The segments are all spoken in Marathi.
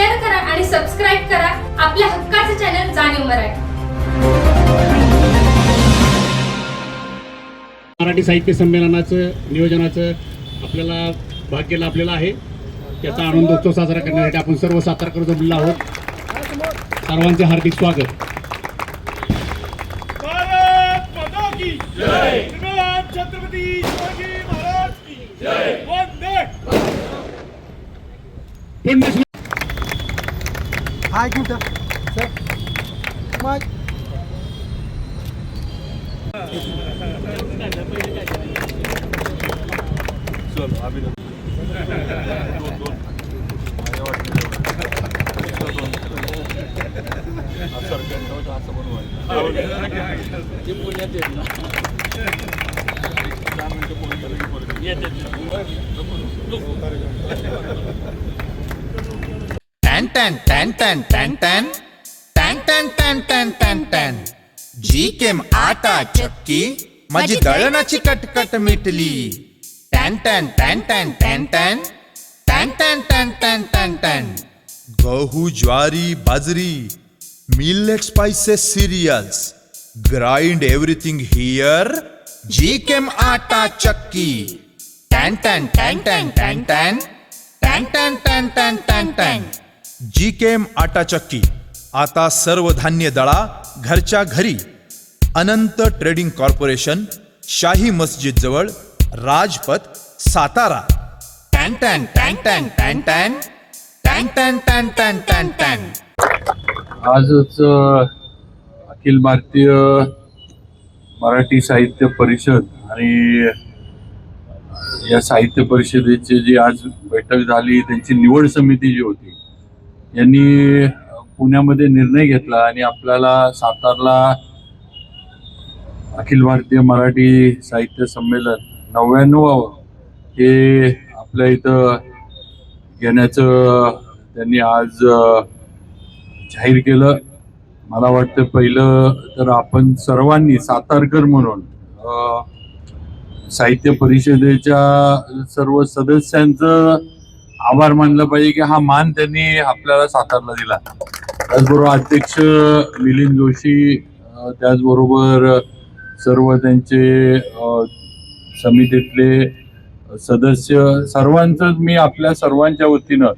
शेअर करा आणि सबस्क्राईब करा. आपल्या हक्काचे चॅनल जाणीव मराठी. मराठी साहित्य संमेलनाचं नियोजनाचं आपल्याला भाग्य लाभलेलं आहे. त्याचा आनंदोत्सव साजरा करण्यासाठी आपण सर्व सातारकर जमलेलो आहोत. सर्वांचे हार्दिक स्वागत. भारत माता की जय. श्रीराम छत्रपती शिवाजी महाराज की जय वंदे पुण्य हा एक मिनिट सर मग टॅन टॅन टॅन टॅन टॅन टॅन टॅन टॅन टॅन टॅन टॅन टॅन जी केम आटा चक्की माझी दळणाची कटकट मिटली टॅन टॅन टॅन टॅन टॅन टॅन टॅन टॅन टॅन टॅन टॅन टॅन गहू ज्वारी बाजरी millet spices cereals grind everything here G केम आटा चक्की टॅन टॅन टॅन टॅन टॅन टॅन टॅन टॅन टॅन टॅन टॅन टॅन जी केम आटा चक्की आता सर्व धान्य दळा घरच्या घरी अनंत ट्रेडिंग कॉर्पोरेशन शाही मस्जिद जवळ राजपथ सातारा टॅन टॅन टॅन टॅन टॅन टॅन टॅन टॅन टॅन टॅन टॅन टॅन आजच अखिल भारतीय मराठी साहित्य परिषद आणि या साहित्य परिषदेची जी आज बैठक झाली त्यांची निवड समिती जी होती यांनी पुण्यामध्ये निर्णय घेतला आणि आपल्याला सातारला अखिल भारतीय मराठी साहित्य संमेलन नव्याण्णव हे आपल्या इथं घेण्याचं त्यांनी आज जाहीर केलं. मला वाटतं पहिलं तर आपण सर्वांनी सातारकर म्हणून साहित्य परिषदेच्या सर्व सदस्यांचं आभार मानलं पाहिजे की हा मान त्यांनी आपल्याला सातारला दिला. त्याचबरोबर अध्यक्ष मिलिंद जोशी त्याचबरोबर सर्व त्यांचे समितीतले सदस्य सर्वांचंच मी आपल्या सर्वांच्या वतीनं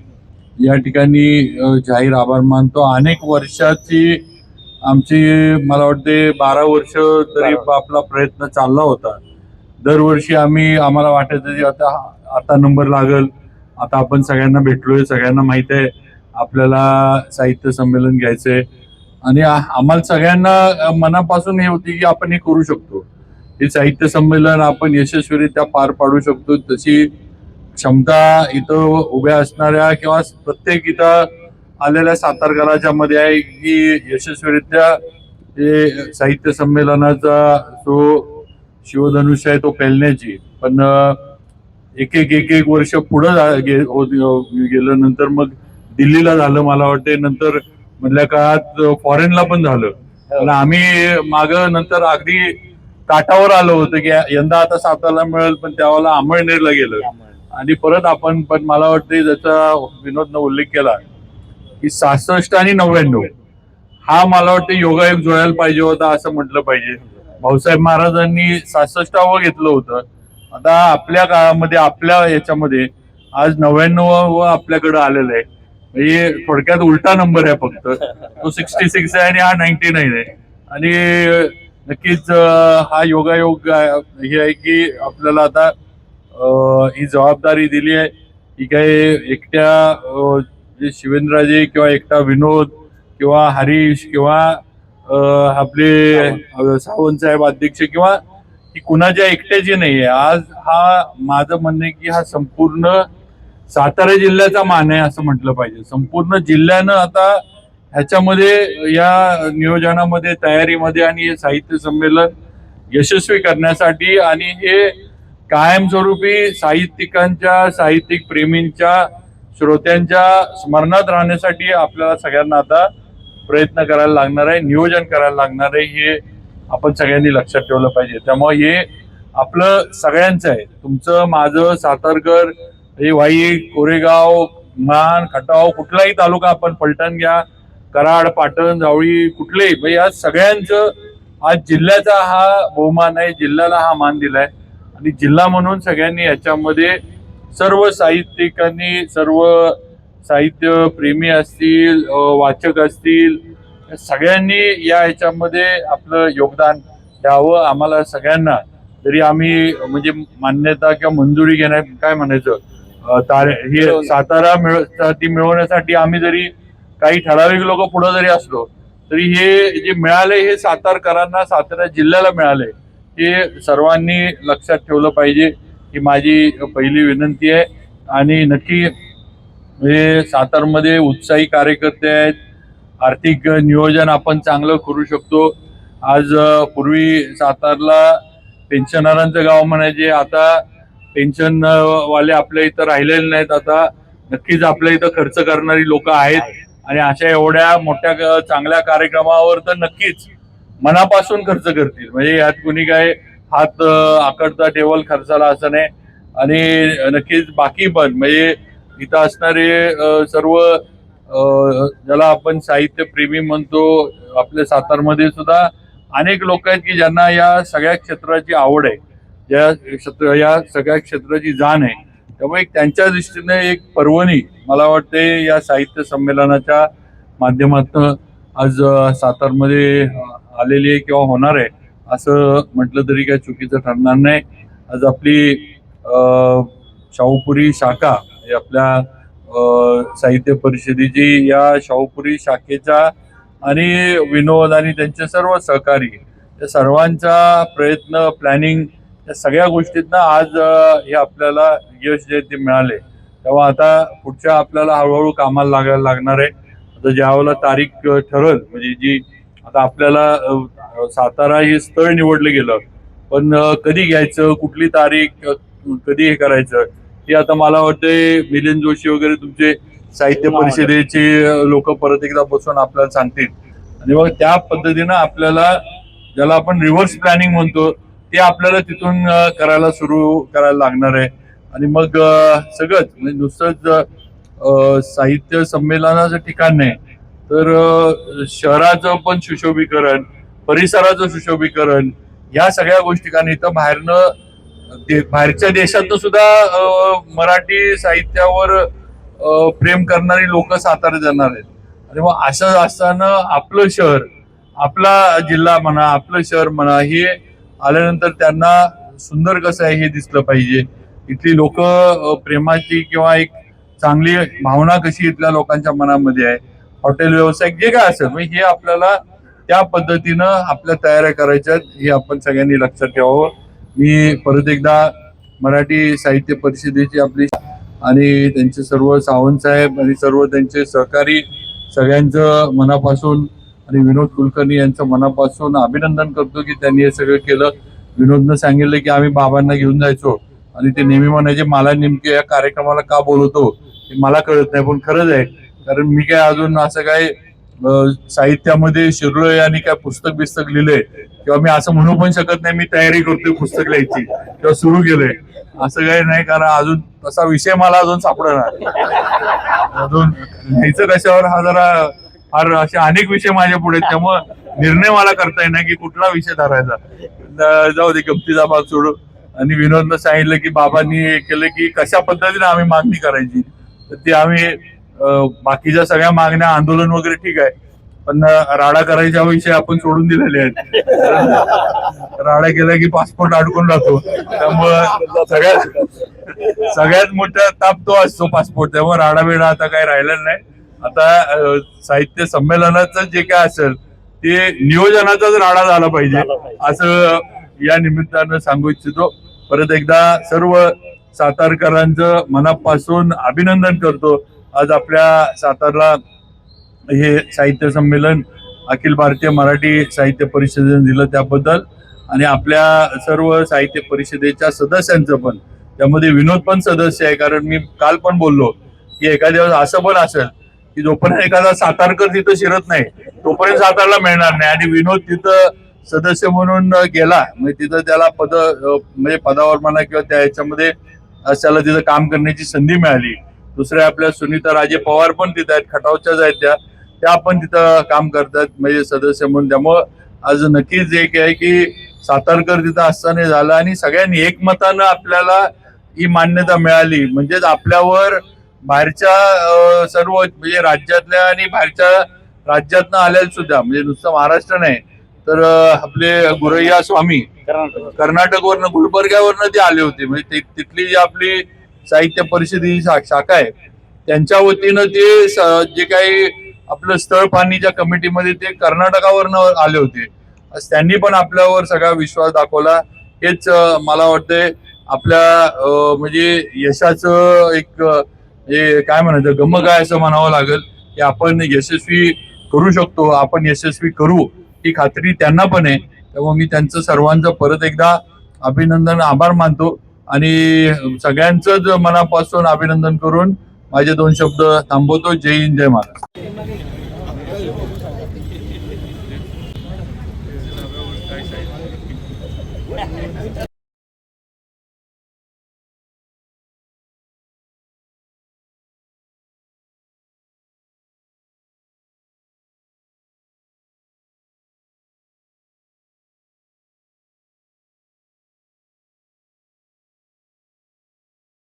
या ठिकाणी जाहीर आभार मानतो. अनेक वर्षाची आमची मला वाटते बारा वर्ष तरी आपला प्रयत्न चालला होता. दरवर्षी आम्ही आम्हाला वाटायचं की आता आता नंबर लागल. आता आपण सगळ्यांना भेटलोय सगळ्यांना माहीत आहे. आपल्याला साहित्य संमेलन घ्यायचंय. आणि आम्हाला सगळ्यांना मनापासून हे होती की आपण हे करू शकतो. हे साहित्य संमेलन आपण यशस्वीरित्या पार पाडू शकतो. तशी क्षमता इथं उभ्या असणाऱ्या किंवा प्रत्येक इथं आलेल्या सातारकराच्या मध्ये आहे की यशस्वीरित्या हे साहित्य संमेलनाचा जो शिवधनुष्य आहे तो पेलण्याची. पण एक एक एक एक वर्ष पुढं जा- गे- होत- गेलं नंतर मग दिल्लीला झालं मला वाटते नंतर मधल्या काळात फॉरेनला पण झालं. आणि आम्ही माग नंतर अगदी काठावर आलो होतं की यंदा आता सातारला मिळेल पण त्यावेळेला अमळनेरला गेलं. आणि परत आपण पण मला वाटते ज्याचा विनोदनं उल्लेख केला की सहासष्ट आणि नव्याण्णव हा मला वाटतं योगायोग जुळायला पाहिजे होता असं म्हटलं पाहिजे. भाऊसाहेब महाराजांनी सहासष्टावं घेतलं होतं. आता आपल्या काळामध्ये आपल्या याच्यामध्ये आज नव्याण्णव आपल्याकडे आलेलं आहे. म्हणजे थोडक्यात उलटा नंबर आहे फक्त. तो सिक्स्टी सिक्स आहे आणि हा नाईन्टी नाईन आहे. आणि नक्कीच हा योगायोग हे आहे की आपल्याला आता ही जबाबदारी दिली आहे. ही काही एकट्या अं, जे किंवा एकटा विनोद किंवा हरीश किंवा आपले सावंत साहेब अध्यक्ष किंवा ही कुणाच्या एकट्याची नाही आहे. आज हा माझं म्हणणं आहे की हा संपूर्ण सातारा जिल्ह्याचा मान आहे असं म्हटलं पाहिजे. संपूर्ण जिल्ह्यानं आता ह्याच्यामध्ये या नियोजनामध्ये तयारीमध्ये आणि हे साहित्य संमेलन यशस्वी करण्यासाठी आणि हे कायमस्वरूपी साहित्यिकांच्या साहित्यिक प्रेमींच्या श्रोत्यांच्या स्मरणात राहण्यासाठी आपल्याला सगळ्यांना आता प्रयत्न करायला लागणार आहे नियोजन करायला लागणार आहे हे आपण सगळ्यांनी लक्षात ठेवलं पाहिजे. त्यामुळे हे आपलं सगळ्यांचं आहे. तुमचं माझं सातारकर हे वाई कोरेगाव मान खटाव कुठलाही तालुका आपण पलटण घ्या कराड पाटण जावळी कुठलेही म्हणजे या सगळ्यांचं आज जिल्ह्याचा हा बहुमान आहे जिल्ह्याला हा मान दिलाय. आणि जिल्हा म्हणून सगळ्यांनी याच्यामध्ये सर्व साहित्यिकांनी सर्व साहित्य प्रेमी असतील वाचक असतील सगळ्यांनी या ह्याच्यामध्ये आपलं योगदान द्यावं आम्हाला सगळ्यांना. जरी आम्ही म्हणजे मान्यता किंवा मंजुरी घेण्या काय म्हणायचं? तारे हे सातारा मिळ ती मिळवण्यासाठी आम्ही जरी काही ठराविक लोक पुढे जरी असलो तरी हे जे मिळाले हे सातारकरांना सातारा जिल्ह्याला मिळाले हे सर्वांनी लक्षात ठेवलं पाहिजे ही माझी पहिली विनंती आहे. आणि नक्की हे सातारमध्ये उत्साही कार्यकर्ते आहेत. आर्थिक नियोजन आपण चांगलं करू शकतो. आज पूर्वी सातारला पेन्शनरांचं गाव म्हणायचे आता पेन्शन वाले आपल्या इथं राहिलेले नाहीत. आता नक्कीच आपल्या इथं खर्च करणारी लोक आहेत. आणि अशा एवढ्या मोठ्या चांगल्या कार्यक्रमावर तर नक्कीच मनापासून खर्च करतील. म्हणजे यात कुणी काय हात आकडता टेबल खर्चाला असं नाही. आणि नक्कीच बाकी पण म्हणजे इथं असणारे सर्व ज्याला आपण साहित्य प्रेमी म्हणतो आपल्या सातारमध्ये सुद्धा अनेक लोक आहेत की ज्यांना या सगळ्या क्षेत्राची आवड आहे. या क्षेत्र या सगळ्या क्षेत्राची जाण आहे. त्यामुळे त्यांच्या दृष्टीने एक पर्वणी मला वाटते या साहित्य संमेलनाच्या माध्यमातून आज सातारमध्ये आलेली आहे किंवा होणार आहे असं म्हटलं तरी काही चुकीचं ठरणार नाही. आज आपली शाहूपुरी शाखा आपल्या साहित्य परिषदेची या शाहूपुरी शाखेच्या आणि विनोद आणि त्यांचे सर्व सहकारी या सर्वांचा प्रयत्न प्लॅनिंग या सगळ्या गोष्टीतनं आज हे आपल्याला यश जे ते मिळाले. तेव्हा आता पुढच्या आपल्याला हळूहळू कामाला लागायला लागणार आहे. आता ज्यावेळेला तारीख ठरल म्हणजे जी आता आपल्याला सातारा हे स्थळ निवडलं गेलं पण कधी घ्यायचं कुठली तारीख कधी हे करायचं हे आता मला वाटतंय मिलिंद जोशी वगैरे तुमचे साहित्य परिषदेचे लोक परत एकदा बसून आपल्याला सांगतील. आणि मग त्या पद्धतीनं आपल्याला ज्याला आपण रिव्हर्स प्लॅनिंग म्हणतो ते आपल्याला तिथून करायला सुरू करायला लागणार आहे. आणि मग सगळंच म्हणजे नुसतंच साहित्य संमेलनाचं ठिकाण नाही तर शहराचं पण सुशोभीकरण परिसराचं सुशोभीकरण या सगळ्या गोष्टी कारण इथं बाहेरनं दे- बाहेरच्या देशातनं सुद्धा मराठी साहित्यावर प्रेम करणारी लोक सातारा जाणार आहेत. आणि मग असं असताना आपलं शहर आपला जिल्हा म्हणा आपलं शहर म्हणा हे आल्यानंतर त्यांना सुंदर कसं आहे हे दिसलं पाहिजे. इथली लोक प्रेमाची किंवा एक चांगली भावना कशी इथल्या लोकांच्या मनामध्ये आहे हॉटेल व्यावसायिक जे काय असेल म्हणजे हे आपल्याला त्या पद्धतीनं आपल्या तयाऱ्या करायच्या आहेत, हे आपण सगळ्यांनी लक्षात ठेवावं. मी परत एकदा मराठी साहित्य परिषदेची आपली आणि त्यांचे सर्व सावंत साहेब आणि सर्व त्यांचे सहकारी सगळ्यांचं मनापासून आणि विनोद कुलकर्णी यांचं मनापासून अभिनंदन करतो की त्यांनी हे सगळं केलं. विनोदनं सांगितलं की आम्ही बाबांना घेऊन जायचो आणि ते नेहमी म्हणायचे मला नेमके या कार्यक्रमाला का बोलवतो? हे मला कळत नाही पण खरंच आहे. कारण मी काय अजून असं काय साहित्यामध्ये शिरलोय आणि काय पुस्तक बिस्तक लिहिलंय किंवा मी असं म्हणू पण शकत नाही मी तयारी करतोय पुस्तक लिहायची किंवा सुरू केलंय. असं काही नाही कारण अजून तसा विषय मला अजून सापडणार अजून लिहायचं कशावर हा जरा फार असे अनेक विषय माझ्या पुढे त्यामुळे त्यामुळं निर्णय मला करता येणार की कुठला विषय धरायचा. जाऊ दे गमतीचा भाग सोडू. आणि विनोदनं सांगितलं की बाबांनी हे केलं की कशा पद्धतीने आम्ही मागणी करायची. तर ती आम्ही बाकीच्या सगळ्या मागण्या आंदोलन वगैरे ठीक आहे. पण राडा करायच्या विषय आपण सोडून दिलेले आहेत. राडा केला की पासपोर्ट अडकून राहतो. त्यामुळं सगळ्यात सगळ्यात मोठा ताप तो असतो पासपोर्ट त्यामुळे राडा बिडा आता काही राहिलेला नाही. आता साहित्य संमेलनाचं जे काय असेल ते नियोजनाचाच राडा झाला पाहिजे. असं या निमित्तानं सांगू इच्छितो. परत एकदा सर्व सातारकरांचं मनापासून अभिनंदन करतो. आज आपल्या सातारला हे साहित्य संमेलन अखिल भारतीय मराठी साहित्य परिषदेने दिलं त्याबद्दल. आणि आपल्या सर्व साहित्य परिषदेच्या सदस्यांचं पण त्यामध्ये विनोद पण सदस्य आहे कारण मी काल पण बोललो की एखाद्या दिवस असं पण असेल की जोपर्यंत एखादा सातारकर तिथं शिरत नाही तोपर्यंत सातारला मिळणार नाही. आणि विनोद तिथं सदस्य म्हणून गेला म्हणजे तिथं त्याला पद म्हणजे पदावर म्हणा किंवा त्या ह्याच्यामध्ये त्याला तिथं काम करण्याची संधी मिळाली. दुसऱ्या आपल्या सुनीता राजे पवार पण तिथं आहेत खटावच्याच आहेत त्या. त्या पण तिथं काम करतात म्हणजे सदस्य म्हणून. त्यामुळं आज नक्कीच एक आहे की सातारकर तिथं असताना झालं आणि सगळ्यांनी एकमतानं आपल्याला ही मान्यता मिळाली. म्हणजेच आपल्यावर बाहेरच्या सर्व म्हणजे राज्यातल्या आणि बाहेरच्या राज्यातनं आलेल्या सुद्धा म्हणजे नुसतं महाराष्ट्र नाही तर आपले गुरैया स्वामी कर्नाटकवरनं गुलबर्ग्यावरनं ते आले होते. म्हणजे तिथली जी आपली साहित्य परिषदेची शाखा आहे. त्यांच्या वतीनं ते जे काही आपलं स्थळ पाहणीच्या कमिटीमध्ये ते कर्नाटकावरनं आले होते. त्यांनी पण आपल्यावर सगळा विश्वास दाखवला. हेच मला वाटतंय आपल्या म्हणजे यशाचं एक काय म्हणायचं गमक आहे असं म्हणावं लागेल. की आपण यशस्वी करू शकतो आपण यशस्वी करू ही खात्री त्यांना पण आहे. त्यामुळे मी त्यांचं सर्वांचं परत एकदा अभिनंदन आभार मानतो. आणि सगळ्यांचंच मनापासून अभिनंदन करून माझे दोन शब्द थांबवतो. जय हिंद जय महाराज